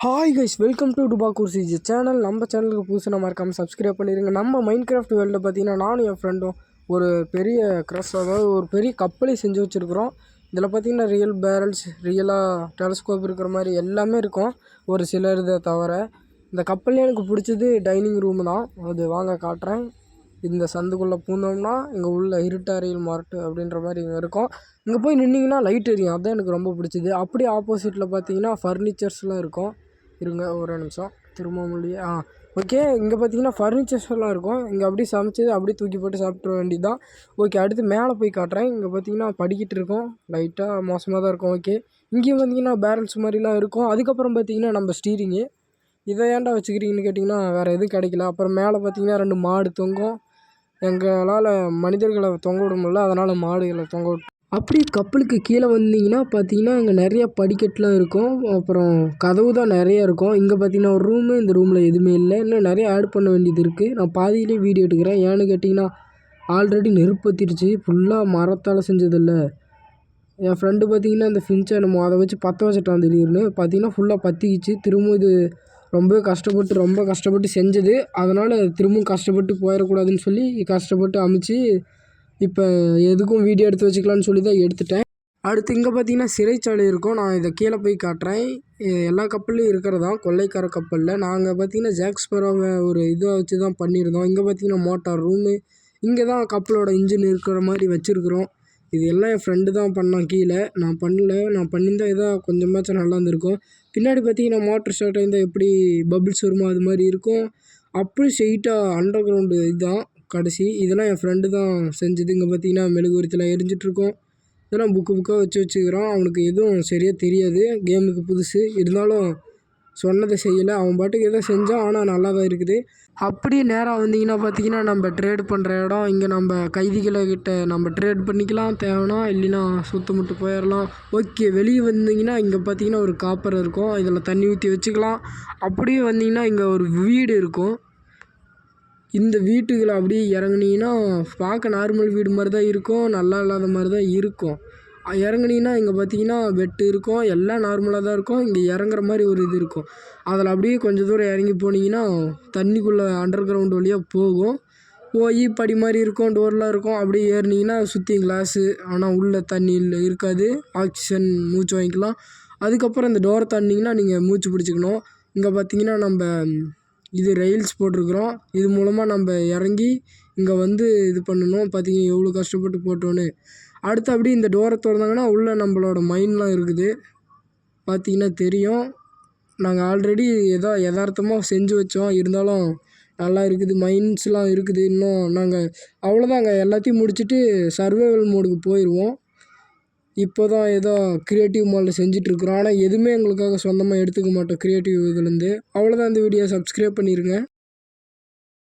Hi guys welcome to டுபா குர்சிஜ் channel நம்ம சேனலுக்கு புதுசு இருக்காமல் சப்ஸ்கிரைப் பண்ணிடுங்க நம்ம மைண்ட் கிராஃப்ட் வேர்ல்டில் பார்த்தீங்கன்னா நானும் என் ஃப்ரெண்டும் ஒரு பெரிய க்ரஸ் அதாவது ஒரு பெரிய கப்பலே செஞ்சு வச்சுருக்குறோம். இதில் பார்த்தீங்கன்னா ரியல் பேரல்ஸ் ரியலாக டெலஸ்கோப் இருக்கிற மாதிரி எல்லாமே இருக்கும். ஒரு சிலர் இதை தவிர இந்த கப்பல்லே எனக்கு பிடிச்சது டைனிங் ரூம் தான். அது வாங்க காட்டுறேன். இந்த சந்துக்குள்ளே பூந்தோம்னா இங்கே உள்ள இருட்டறையில் மார்ட்டு அப்படின்ற மாதிரி இங்கே இருக்கும். இங்கே போய் நின்றிங்கன்னா லைட் எரியும். அதுதான் எனக்கு ரொம்ப பிடிச்சது. அப்படியே ஆப்போசிட்டில் பார்த்தீங்கன்னா ஃபர்னிச்சர்ஸ்லாம் இருக்கும். இருங்க ஒரு நிமிஷம். திரும்ப ஆ ஓகே இங்கே பார்த்தீங்கன்னா ஃபர்னிச்சர்ஸ் எல்லாம் இருக்கும். இங்கே அப்படியே சமைச்சது அப்படியே தூக்கி போட்டு சாப்பிட்ற வேண்டியது தான் ஓகே அடுத்து மேலே போய் காட்டுறேன். இங்கே பார்த்தீங்கன்னா படிக்கிட்டு இருக்கோம். லைட்டாக மோசமாக தான் இருக்கும் ஓகே இங்கேயும் பார்த்தீங்கன்னா பேரல்ஸ் மாதிரிலாம் இருக்கும். அதுக்கப்புறம் பார்த்தீங்கன்னா நம்ம ஸ்டீரிங்கு இதை ஏன்டா வச்சுக்கிறீங்கன்னு கேட்டிங்கன்னா வேறு எதுவும் கிடைக்கல. அப்புறம் மேலே பார்த்தீங்கன்னா ரெண்டு மாடு தொங்கும். எங்களால் மனிதர்களை தொங்க விட முடியல. அதனால் மாடுகளை தொங்க விட்டு அப்படி கப்பலுக்கு கீழே வந்தீங்கன்னா பார்த்தீங்கன்னா அங்கே நிறைய படிக்கட்டுலாம் இருக்கும். அப்புறம் கதவு தான் நிறைய இருக்கும். இங்கே பார்த்தீங்கன்னா ஒரு ரூமு இந்த ரூமில் எதுவுமே இல்லை. இன்னும் நிறைய ஆட் பண்ண வேண்டியது இருக்குது நான் பாதியிலே வீடியோ எடுக்கிறேன். ஏன்னு கேட்டிங்கன்னா ஆல்ரெடி நெருப்பு பற்றிடுச்சு ஃபுல்லாக மரத்தால் செஞ்சதில்ல. என் ஃப்ரெண்டு பார்த்தீங்கன்னா அந்த ஃபின்ச்சை நம்ம அதை வச்சு பற்ற வச்சுட்டான் திடீர்னு. பார்த்தீங்கன்னா ஃபுல்லாக பற்றிக்கிச்சு திரும்ப இது ரொம்ப கஷ்டப்பட்டு ரொம்ப கஷ்டப்பட்டு செஞ்சது. அதனால் திரும்பவும் கஷ்டப்பட்டு போயிடக்கூடாதுன்னு சொல்லி கஷ்டப்பட்டு அமைச்சு இப்போ எதுக்கும் வீடியோ எடுத்து வச்சுக்கலான்னு சொல்லி தான் எடுத்துட்டேன். அடுத்து இங்கே பார்த்தீங்கன்னா சிறைச்சாலை இருக்கும். நான் இதை கீழே போய் காட்டுறேன். எல்லா கப்பல்லையும் இருக்கிறதான் கொள்ளைக்கார கப்பலில். நாங்கள் பார்த்தீங்கன்னா ஜாக்ஸ்பரோவை ஒரு இதை வச்சு தான் பண்ணியிருந்தோம். இங்கே பார்த்தீங்கன்னா மோட்டார் ரூமு. இங்கே தான் கப்பலோட இன்ஜின் இருக்கிற மாதிரி வச்சுருக்குறோம். இது எல்லாம் என் ஃப்ரெண்டு தான் பண்ணான் கீழே. நான் பண்ணல. நான் பண்ணியிருந்தால் இதான் கொஞ்சமாச்சும் நல்லா இருந்திருக்கும். பின்னாடி பார்த்தீங்கன்னா மோட்டர் ஸ்டார்ட் இருந்தால் எப்படி பபிள்ஸ் வருமோ அது மாதிரி இருக்கும். அப்படி ஸ்ட்ரெயிட்டாக அண்டர் கிரவுண்டு இதுதான் கடைசி. இதெல்லாம் என் ஃப்ரெண்டு தான் செஞ்சது. இங்கே பார்த்தீங்கன்னா மெழுகுவர்த்திலாம் எரிஞ்சிட்ருக்கோம் இதெல்லாம் புக்கு புக்காக வச்சு வச்சுக்கிறான். அவனுக்கு எதுவும் சரியாக தெரியாது. கேமுக்கு புதுசு. இருந்தாலும் சொன்னதை செய்யலை. அவன் பாட்டுக்கு எதோ செஞ்சான். ஆனால் நல்லா தான் இருக்குது. அப்படியே நேராக வந்தீங்கன்னா பார்த்தீங்கன்னா நம்ம ட்ரேட் பண்ணுற இடம் இங்கே நம்ம கைதிகளை கிட்ட நம்ம ட்ரேட் பண்ணிக்கலாம். தேவைன்னா இல்லைன்னா சுத்தமிட்டு போயிடலாம் ஓகே வெளியே வந்தீங்கன்னா இங்கே பார்த்தீங்கன்னா ஒரு காப்பர் இருக்கும். இதில் தண்ணி ஊற்றி வச்சுக்கலாம். அப்படியே வந்தீங்கன்னா இங்கே ஒரு வீடு இருக்கும். இந்த வீட்டுக்குள்ள அப்படியே இறங்குனீங்கன்னா பார்க்க நார்மல் வீடு மாதிரி தான் இருக்கும் நல்லா இல்லாத மாதிரி தான் இருக்கும். இறங்குனீங்கன்னா இங்கே பார்த்தீங்கன்னா வெட்டு இருக்கும் எல்லாம் நார்மலாக தான் இருக்கும் இங்கே இறங்குற மாதிரி ஒரு இது இருக்கும். அதில் அப்படியே கொஞ்சம் தூரம் இறங்கி போனீங்கன்னா தண்ணிக்குள்ளே அண்டர் கிரவுண்ட் வழியாக போகும். போய் படி மாதிரி இருக்கும் டோர்லாம் இருக்கும். அப்படியே ஏறினீங்கன்னா சுற்றி கிளாஸு ஆனால் உள்ளே தண்ணி இல்லை இருக்காது. ஆக்சிஜன் மூச்சு வாங்கிக்கலாம். அதுக்கப்புறம் இந்த டோரை தாண்டிங்கன்னா நீங்கள் மூச்சு பிடிச்சிக்கணும். இங்கே பார்த்தீங்கன்னா நம்ம இது ரெயில்ஸ் போட்டிருக்குறோம். இது மூலமாக நம்ம இறங்கி இங்கே வந்து இது பண்ணணும். பார்த்தீங்க எவ்வளோ கஷ்டப்பட்டு போட்டோன்னு. அடுத்து அப்படியே இந்த டோரை திறந்தாங்கன்னா உள்ளே நம்மளோட மைன்லாம் இருக்குது. பார்த்தீங்கன்னா தெரியும். நாங்கள் ஆல்ரெடி ஏதோ எதார்த்தமாக செஞ்சு வச்சோம். இருந்தாலும் நல்லா இருக்குது. மைன்ஸ்லாம் இருக்குது. இன்னும் நாங்கள் அவ்வளோதாங்க எல்லாத்தையும் முடிச்சுட்டு சர்வைவல் மோடுக்கு போயிடுவோம் இப்போ தான் ஏதோ க்ரியேட்டிவ் மாலில் செஞ்சிட்ருக்குறோம் ஆனால் எதுவுமே எங்களுக்காக சொந்தமாக எடுத்துக்க மாட்டோம் க்ரியேட்டிவ் இதுலேருந்து. அவ்வளோதான் இந்த வீடியோ சப்ஸ்கிரைப் பண்ணிடுங்க